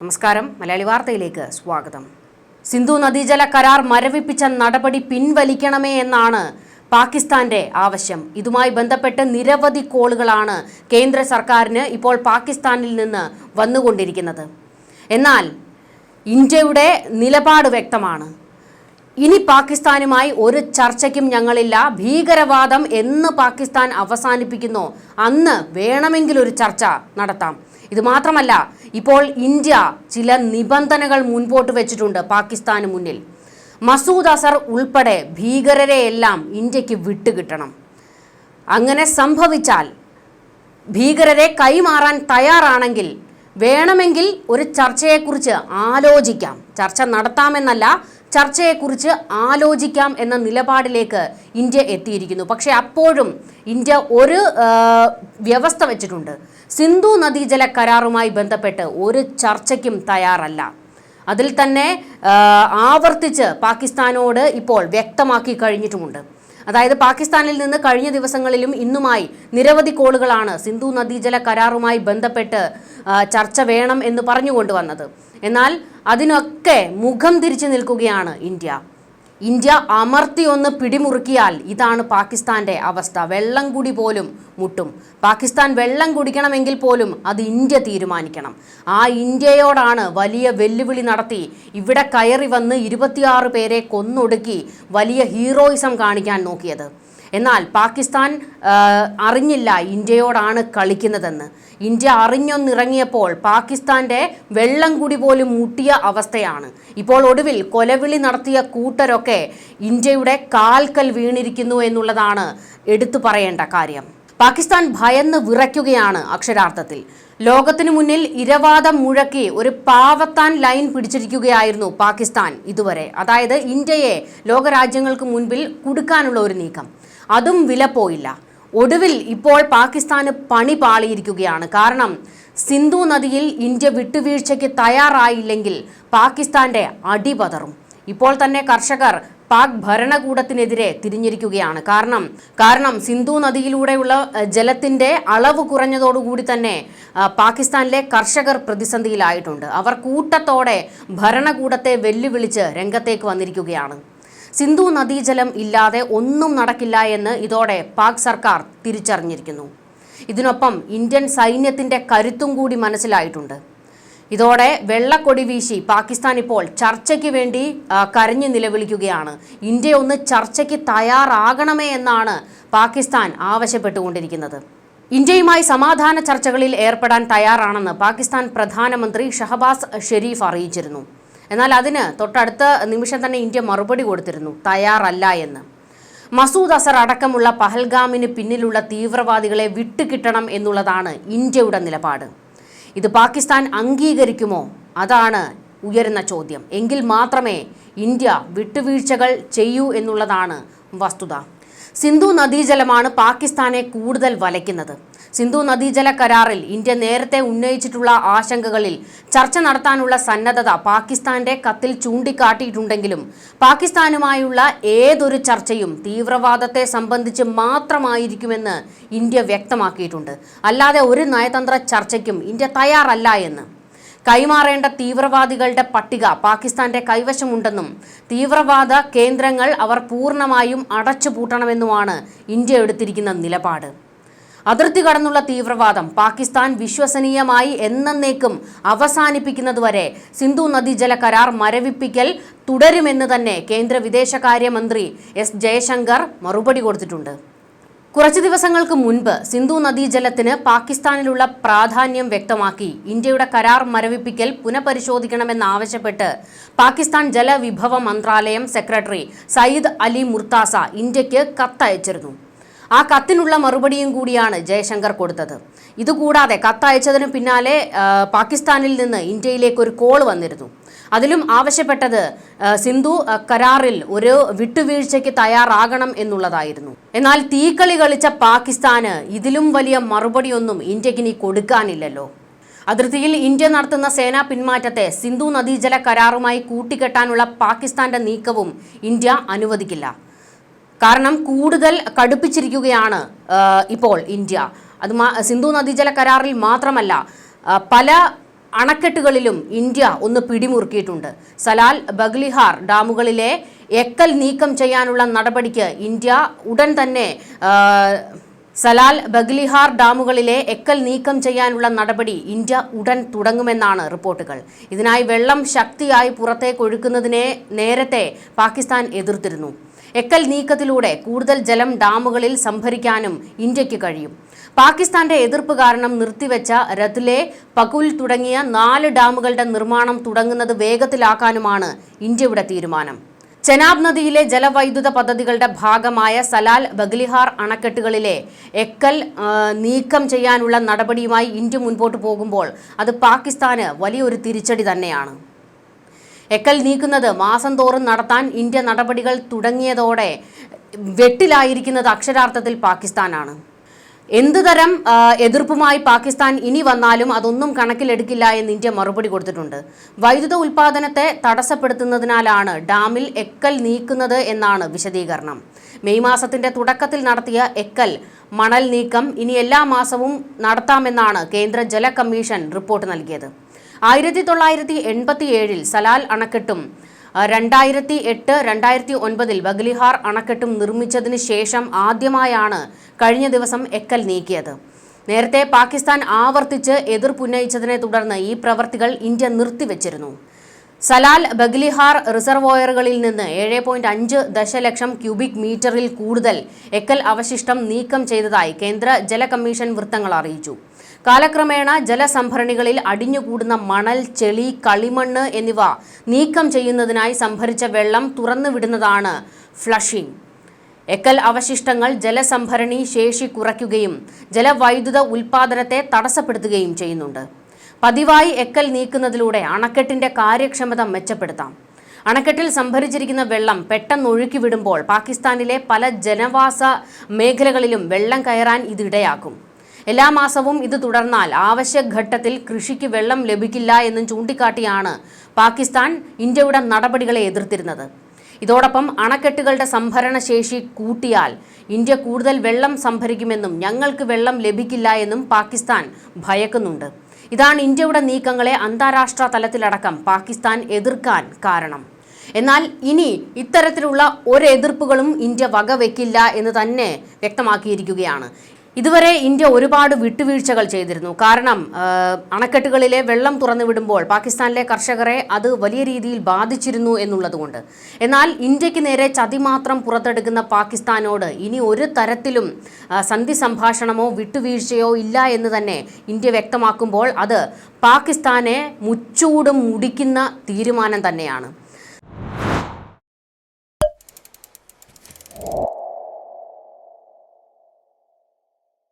നമസ്കാരം. മലയാളി വാർത്തയിലേക്ക് സ്വാഗതം. സിന്ധു നദീജല കരാർ മരവിപ്പിച്ച നടപടി പിൻവലിക്കണമേ എന്നാണ് പാകിസ്ഥാന്റെ ആവശ്യം. ഇതുമായി ബന്ധപ്പെട്ട് നിരവധി കോളുകളാണ് കേന്ദ്ര സർക്കാരിന് ഇപ്പോൾ പാകിസ്ഥാനിൽ നിന്ന് വന്നുകൊണ്ടിരിക്കുന്നത്. എന്നാൽ ഇന്ത്യയുടെ നിലപാട് വ്യക്തമാണ്. ഇനി പാകിസ്ഥാനുമായി ഒരു ചർച്ചയ്ക്കും ഞങ്ങളില്ല. ഭീകരവാദം എന്ന് പാകിസ്ഥാൻ അവസാനിപ്പിക്കുന്നു. അന്ന് വേണമെങ്കിൽ ഒരു ചർച്ച നടത്താം. ഇത് മാത്രമല്ല ഇപ്പോൾ ഇന്ത്യ ചില നിബന്ധനകൾ മുൻപോട്ട് വെച്ചിട്ടുണ്ട് പാകിസ്ഥാന് മുന്നിൽ. മസൂദ് അസർ ഉൾപ്പെടെ ഭീകരരെയെല്ലാം ഇന്ത്യയ്ക്ക് വിട്ടുകിട്ടണം. അങ്ങനെ സംഭവിച്ചാൽ ഭീകരരെ കൈമാറാൻ തയ്യാറാണെങ്കിൽ വേണമെങ്കിൽ ഒരു ചർച്ചയെക്കുറിച്ച് ആലോചിക്കാം. ചർച്ച നടത്താമെന്നല്ല ചർച്ചയെക്കുറിച്ച് ആലോചിക്കാം എന്ന നിലപാടിലേക്ക് ഇന്ത്യ എത്തിയിരിക്കുന്നു. പക്ഷേ അപ്പോഴും ഇന്ത്യ ഒരു വ്യവസ്ഥ വെച്ചിട്ടുണ്ട്. സിന്ധു നദീജല കരാറുമായി ബന്ധപ്പെട്ട് ഒരു ചർച്ചയ്ക്കും തയ്യാറല്ല. അതിൽ തന്നെ ആവർത്തിച്ച് പാകിസ്ഥാനോട് ഇപ്പോൾ വ്യക്തമാക്കി കഴിഞ്ഞിട്ടുമുണ്ട്. അതായത് പാകിസ്ഥാനിൽ നിന്ന് കഴിഞ്ഞ ദിവസങ്ങളിലും ഇന്നുമായി നിരവധി കോളുകളാണ് സിന്ധു നദീജല കരാറുമായി ബന്ധപ്പെട്ട് ചർച്ച വേണം എന്ന് പറഞ്ഞുകൊണ്ടുവന്നത്. എന്നാൽ അതിനൊക്കെ മുഖം തിരിച്ചു നിൽക്കുകയാണ് ഇന്ത്യ. ഇന്ത്യ അമർത്തി ഒന്ന് പിടിമുറുക്കിയാൽ ഇതാണ് പാകിസ്ഥാന്റെ അവസ്ഥ. വെള്ളം കുടി പോലും മുട്ടും. പാകിസ്ഥാൻ വെള്ളം കുടിക്കണമെങ്കിൽ പോലും അത് ഇന്ത്യ തീരുമാനിക്കണം. ആ ഇന്ത്യയോടാണ് വലിയ വെല്ലുവിളി നടത്തി ഇവിടെ കയറി വന്ന് ഇരുപത്തിയാറ് പേരെ കൊന്നൊടുക്കി വലിയ ഹീറോയിസം കാണിക്കാൻ നോക്കിയത്. എന്നാൽ പാകിസ്ഥാൻ അറിഞ്ഞില്ല ഇന്ത്യയോടാണ് കളിക്കുന്നതെന്ന്. ഇന്ത്യ അറിഞ്ഞൊന്നിറങ്ങിയപ്പോൾ പാകിസ്ഥാന്റെ വെള്ളം കൂടി പോലും മുട്ടിയ അവസ്ഥയാണ്. ഇപ്പോൾ ഒടുവിൽ കൊലവിളി നടത്തിയ കൂട്ടരൊക്കെ ഇന്ത്യയുടെ കാൽക്കൽ വീണിരിക്കുന്നു എന്നുള്ളതാണ് എടുത്തു പറയേണ്ട കാര്യം. പാകിസ്ഥാൻ ഭയന്ന് വിറയ്ക്കുകയാണ് അക്ഷരാർത്ഥത്തിൽ. ലോകത്തിനു മുന്നിൽ ഇരവാദം മുഴക്കി ഒരു പാവത്താൻ ലൈൻ പിടിച്ചിരിക്കുകയായിരുന്നു പാകിസ്ഥാൻ ഇതുവരെ. അതായത് ഇന്ത്യയെ ലോകരാജ്യങ്ങൾക്ക് മുൻപിൽ കുടുക്കാനുള്ള ഒരു നീക്കം. അതും വില പോയില്ല. ഒടുവിൽ ഇപ്പോൾ പാകിസ്ഥാന് പണി പാളിയിരിക്കുകയാണ്. കാരണം സിന്ധു നദിയിൽ ഇന്ത്യ വിട്ടുവീഴ്ചയ്ക്ക് തയ്യാറായില്ലെങ്കിൽ പാകിസ്ഥാന്റെ അടിപതറും ഇപ്പോൾ തന്നെ കർഷകർ പാക് ഭരണകൂടത്തിനെതിരെ തിരിഞ്ഞിരിക്കുകയാണ്. കാരണം കാരണം സിന്ധു നദിയിലൂടെയുള്ള ജലത്തിന്റെ അളവ് കുറഞ്ഞതോടുകൂടി തന്നെ പാകിസ്ഥാനിലെ കർഷകർ പ്രതിസന്ധിയിലായിട്ടുണ്ട്. അവർ കൂട്ടത്തോടെ ഭരണകൂടത്തെ വെല്ലുവിളിച്ച് രംഗത്തേക്ക് വന്നിരിക്കുകയാണ്. സിന്ധു നദീജലം ഇല്ലാതെ ഒന്നും നടക്കില്ല എന്ന് ഇതോടെ പാക് സർക്കാർ തിരിച്ചറിഞ്ഞിരിക്കുന്നു. ഇതിനൊപ്പം ഇന്ത്യൻ സൈന്യത്തിന്റെ കരുത്തും കൂടി മനസ്സിലായിട്ടുണ്ട്. ഇതോടെ വെള്ളക്കൊടി വീശി പാകിസ്ഥാൻ ഇപ്പോൾ ചർച്ചയ്ക്ക് വേണ്ടി കരഞ്ഞു നിലവിളിക്കുകയാണ്. ഇന്ത്യ ഒന്ന് ചർച്ചയ്ക്ക് തയ്യാറാകണമേ എന്നാണ് പാകിസ്ഥാൻ ആവശ്യപ്പെട്ടുകൊണ്ടിരിക്കുന്നത്. ഇന്ത്യയുമായി സമാധാന ചർച്ചകളിൽ ഏർപ്പെടാൻ തയ്യാറാണെന്ന് പാകിസ്ഥാൻ പ്രധാനമന്ത്രി ഷഹബാസ് ഷെരീഫ് അറിയിച്ചിരുന്നു. എന്നാൽ അതിന് തൊട്ടടുത്ത നിമിഷം തന്നെ ഇന്ത്യ മറുപടി കൊടുത്തിരുന്നു. തയ്യാറല്ല എന്ന്. മസൂദ് അസർ അടക്കമുള്ള പഹൽഗാമിന് പിന്നിലുള്ള തീവ്രവാദികളെ വിട്ടുകിട്ടണം എന്നുള്ളതാണ് ഇന്ത്യയുടെ നിലപാട്. ഇത് പാകിസ്ഥാൻ അംഗീകരിക്കുമോ? അതാണ് ഉയരുന്ന ചോദ്യം. എങ്കിൽ മാത്രമേ ഇന്ത്യ വിട്ടുവീഴ്ചകൾ ചെയ്യൂ എന്നുള്ളതാണ് വസ്തുത. സിന്ധു നദീജലമാണ് പാകിസ്ഥാനെ കൂടുതൽ വലയ്ക്കുന്നത്. സിന്ധു നദീജല കരാറിൽ ഇന്ത്യ നേരത്തെ ഉന്നയിച്ചിട്ടുള്ള ആശങ്കകളിൽ ചർച്ച നടത്താനുള്ള സന്നദ്ധത പാകിസ്ഥാന്റെ കത്തിൽ ചൂണ്ടിക്കാട്ടിയിട്ടുണ്ടെങ്കിലും പാകിസ്ഥാനുമായുള്ള ഏതൊരു ചർച്ചയും തീവ്രവാദത്തെ സംബന്ധിച്ച് മാത്രമായിരിക്കുമെന്ന് ഇന്ത്യ വ്യക്തമാക്കിയിട്ടുണ്ട്. അല്ലാതെ ഒരു നയതന്ത്ര ചർച്ചയ്ക്കും ഇന്ത്യ തയ്യാറല്ല എന്ന്. കൈമാറേണ്ട തീവ്രവാദികളുടെ പട്ടിക പാകിസ്ഥാന്റെ കൈവശമുണ്ടെന്നും തീവ്രവാദ കേന്ദ്രങ്ങൾ അവർ പൂർണമായും അടച്ചുപൂട്ടണമെന്നുമാണ് ഇന്ത്യ എടുത്തിരിക്കുന്ന നിലപാട്. അതിർത്തി കടന്നുള്ള തീവ്രവാദം പാകിസ്ഥാൻ വിശ്വസനീയമായി എന്നേക്കും അവസാനിപ്പിക്കുന്നതുവരെ സിന്ധു നദീജല കരാർ മരവിപ്പിക്കൽ തുടരുമെന്ന് തന്നെ കേന്ദ്ര വിദേശകാര്യമന്ത്രി എസ് ജയശങ്കർ മറുപടി കൊടുത്തിട്ടുണ്ട്. കുറച്ചു ദിവസങ്ങൾക്ക് മുൻപ് സിന്ധു നദീജലത്തിന് പാകിസ്ഥാനിലുള്ള പ്രാധാന്യം വ്യക്തമാക്കി ഇന്ത്യയുടെ കരാർ മരവിപ്പിക്കൽ പുനഃപരിശോധിക്കണമെന്നാവശ്യപ്പെട്ട് പാകിസ്ഥാൻ ജലവിഭവ മന്ത്രാലയം സെക്രട്ടറി സയ്യിദ് അലി മുർത്താസ ഇന്ത്യയ്ക്ക് കത്തയച്ചിരുന്നു. ആ കത്തിനുള്ള മറുപടിയും കൂടിയാണ് ജയശങ്കർ കൊടുത്തത്. ഇതുകൂടാതെ കത്തയച്ചതിന് പിന്നാലെ പാകിസ്ഥാനിൽ നിന്ന് ഇന്ത്യയിലേക്ക് ഒരു കോൾ വന്നിരുന്നു. അതിലും ആവശ്യപ്പെട്ടത് സിന്ധു കരാറിൽ ഒരു വിട്ടുവീഴ്ചയ്ക്ക് തയ്യാറാകണം എന്നുള്ളതായിരുന്നു. എന്നാൽ തീക്കളി കളിച്ച പാകിസ്ഥാന് ഇതിലും വലിയ മറുപടിയൊന്നും ഇന്ത്യക്കിനി കൊടുക്കാനില്ലല്ലോ. അതിർത്തിയിൽ ഇന്ത്യ നടത്തുന്ന സേനാ പിന്മാറ്റത്തെ സിന്ധു നദീജല കരാറുമായി കൂട്ടിക്കെട്ടാനുള്ള പാകിസ്ഥാന്റെ നീക്കവും ഇന്ത്യ അനുവദിക്കില്ല. കാരണം കൂടുതൽ കടുപ്പിച്ചിരിക്കുകയാണ് ഇപ്പോൾ ഇന്ത്യ. അത് സിന്ധു നദീജല കരാറിൽ മാത്രമല്ല പല അണക്കെട്ടുകളിലും ഇന്ത്യ ഒന്ന് പിടിമുറുക്കിയിട്ടുണ്ട്. സലാൽ ബഗ്ലിഹാർ ഡാമുകളിലെ എക്കൽ നീക്കം ചെയ്യാനുള്ള നടപടിക്ക് ഇന്ത്യ ഉടൻ തന്നെ സലാൽ ബഗ്ലിഹാർ ഡാമുകളിലെ എക്കൽ നീക്കം ചെയ്യാനുള്ള നടപടി ഇന്ത്യ ഉടൻ തുടങ്ങുമെന്നാണ് റിപ്പോർട്ടുകൾ. ഇതിനായി വെള്ളം ശക്തിയായി പുറത്തേക്ക് ഒഴുക്കുന്നതിനെ നേരത്തെ പാകിസ്ഥാൻ എതിർത്തിരുന്നു. എക്കൽ നീക്കത്തിലൂടെ കൂടുതൽ ജലം ഡാമുകളിൽ സംഭരിക്കാനും ഇന്ത്യയ്ക്ക് കഴിയും. പാകിസ്ഥാന്റെ എതിർപ്പ് കാരണം നിർത്തിവെച്ച രത്ലെ പകുൽ തുടങ്ങിയ നാല് ഡാമുകളുടെ നിർമ്മാണം തുടങ്ങുന്നത് വേഗത്തിലാക്കാനുമാണ് ഇന്ത്യയുടെ തീരുമാനം. ചെനാബ് നദിയിലെ ജലവൈദ്യുത പദ്ധതികളുടെ ഭാഗമായ സലാൽ ബഗ്ലിഹാർ അണക്കെട്ടുകളിലെ എക്കൽ നീക്കം ചെയ്യാനുള്ള നടപടിയുമായി ഇന്ത്യ മുൻപോട്ട് പോകുമ്പോൾ അത് പാകിസ്ഥാന് വലിയൊരു തിരിച്ചടി തന്നെയാണ്. എക്കൽ നീക്കുന്നത് മാസം തോറും നടത്താൻ ഇന്ത്യ നടപടികൾ തുടങ്ങിയതോടെ വെട്ടിലായിരിക്കുന്നത് അക്ഷരാർത്ഥത്തിൽ പാകിസ്ഥാനാണ്. എന്തുതരം എതിർപ്പുമായി പാകിസ്ഥാൻ ഇനി വന്നാലും അതൊന്നും കണക്കിലെടുക്കില്ല എന്ന് ഇന്ത്യ മറുപടി കൊടുത്തിട്ടുണ്ട്. വൈദ്യുത ഉൽപാദനത്തെ തടസ്സപ്പെടുത്തുന്നതിനാലാണ് ഡാമിൽ എക്കൽ നീക്കുന്നത് എന്നാണ് വിശദീകരണം. മെയ് മാസത്തിന്റെ തുടക്കത്തിൽ നടത്തിയ എക്കൽ മണൽ നീക്കം ഇനി എല്ലാ മാസവും നടത്താമെന്നാണ് കേന്ദ്ര ജല കമ്മീഷൻ റിപ്പോർട്ട് നൽകിയത്. ആയിരത്തി തൊള്ളായിരത്തി എൺപത്തി ഏഴിൽ സലാൽ അണക്കെട്ടും രണ്ടായിരത്തി എട്ട് രണ്ടായിരത്തി ഒൻപതിൽ ബഗ്ലിഹാർ അണക്കെട്ടും നിർമ്മിച്ചതിന് ശേഷം ആദ്യമായാണ് കഴിഞ്ഞ ദിവസം എക്കൽ നീക്കിയത്. നേരത്തെ പാകിസ്ഥാൻ ആവർത്തിച്ച് എതിർപ്പുന്നയിച്ചതിനെ തുടർന്ന് ഈ പ്രവർത്തികൾ ഇന്ത്യ നിർത്തിവെച്ചിരുന്നു. സലാൽ ബഗ്ലിഹാർ റിസർവോയറുകളിൽ നിന്ന് ഏഴ് പോയിന്റ് അഞ്ച് ദശലക്ഷം ക്യൂബിക് മീറ്ററിൽ കൂടുതൽ എക്കൽ അവശിഷ്ടം നീക്കം ചെയ്തതായി കേന്ദ്ര ജല കമ്മീഷൻ വൃത്തങ്ങൾ അറിയിച്ചു. കാലക്രമേണ ജലസംഭരണികളിൽ അടിഞ്ഞുകൂടുന്ന മണൽ ചെളി കളിമണ്ണ് എന്നിവ നീക്കം ചെയ്യുന്നതിനായി സംഭരിച്ച വെള്ളം തുറന്നുവിടുന്നതാണ് ഫ്ലഷിംഗ്. എക്കൽ അവശിഷ്ടങ്ങൾ ജലസംഭരണി ശേഷി കുറയ്ക്കുകയും ജലവൈദ്യുത ഉൽപാദനത്തെ തടസ്സപ്പെടുത്തുകയും ചെയ്യുന്നുണ്ട്. പതിവായി എക്കൽ നീക്കുന്നതിലൂടെ അണക്കെട്ടിന്റെ കാര്യക്ഷമത മെച്ചപ്പെടുത്താം. അണക്കെട്ടിൽ സംഭരിച്ചിരിക്കുന്ന വെള്ളം പെട്ടെന്ന് ഒഴുക്കി വിടുമ്പോൾ പാകിസ്ഥാനിലെ പല ജനവാസ മേഖലകളിലും വെള്ളം കയറാൻ ഇതിടയാക്കും എല്ലാ മാസവും ഇത് തുടർന്നാൽ ആവശ്യഘട്ടത്തിൽ കൃഷിക്ക് വെള്ളം ലഭിക്കില്ല എന്നും ചൂണ്ടിക്കാട്ടിയാണ് പാകിസ്ഥാൻ ഇന്ത്യയുടെ നടപടികളെ എതിർത്തിരുന്നത്. ഇതോടൊപ്പം അണക്കെട്ടുകളുടെ സംഭരണ ശേഷി കൂട്ടിയാൽ ഇന്ത്യ കൂടുതൽ വെള്ളം സംഭരിക്കുമെന്നും ഞങ്ങൾക്ക് വെള്ളം ലഭിക്കില്ല എന്നും പാകിസ്ഥാൻ ഭയക്കുന്നുണ്ട്. ഇതാണ് ഇന്ത്യയുടെ നീക്കങ്ങളെ അന്താരാഷ്ട്ര തലത്തിലടക്കം പാകിസ്ഥാൻ എതിർക്കാൻ കാരണം. എന്നാൽ ഇനി ഇത്തരത്തിലുള്ള ഒരു എതിർപ്പുകളും ഇന്ത്യ വകവെക്കില്ല എന്ന് തന്നെ വ്യക്തമാക്കിയിരിക്കുകയാണ്. ഇതുവരെ ഇന്ത്യ ഒരുപാട് വിട്ടുവീഴ്ചകൾ ചെയ്തിരുന്നു. കാരണം അണക്കെട്ടുകളിലെ വെള്ളം തുറന്നു വിടുമ്പോൾ പാകിസ്ഥാനിലെ കർഷകരെ അത് വലിയ രീതിയിൽ ബാധിച്ചിരുന്നു എന്നുള്ളതുകൊണ്ട്. എന്നാൽ ഇന്ത്യയ്ക്ക് നേരെ ചതി മാത്രം പുറത്തെടുക്കുന്ന പാകിസ്ഥാനോട് ഇനി ഒരു തരത്തിലും സന്ധി സംഭാഷണമോ വിട്ടുവീഴ്ചയോ ഇല്ല എന്ന് തന്നെ ഇന്ത്യ വ്യക്തമാക്കുമ്പോൾ അത് പാകിസ്ഥാനെ മുച്ചൂടും മുടിക്കുന്ന തീരുമാനം തന്നെയാണ്.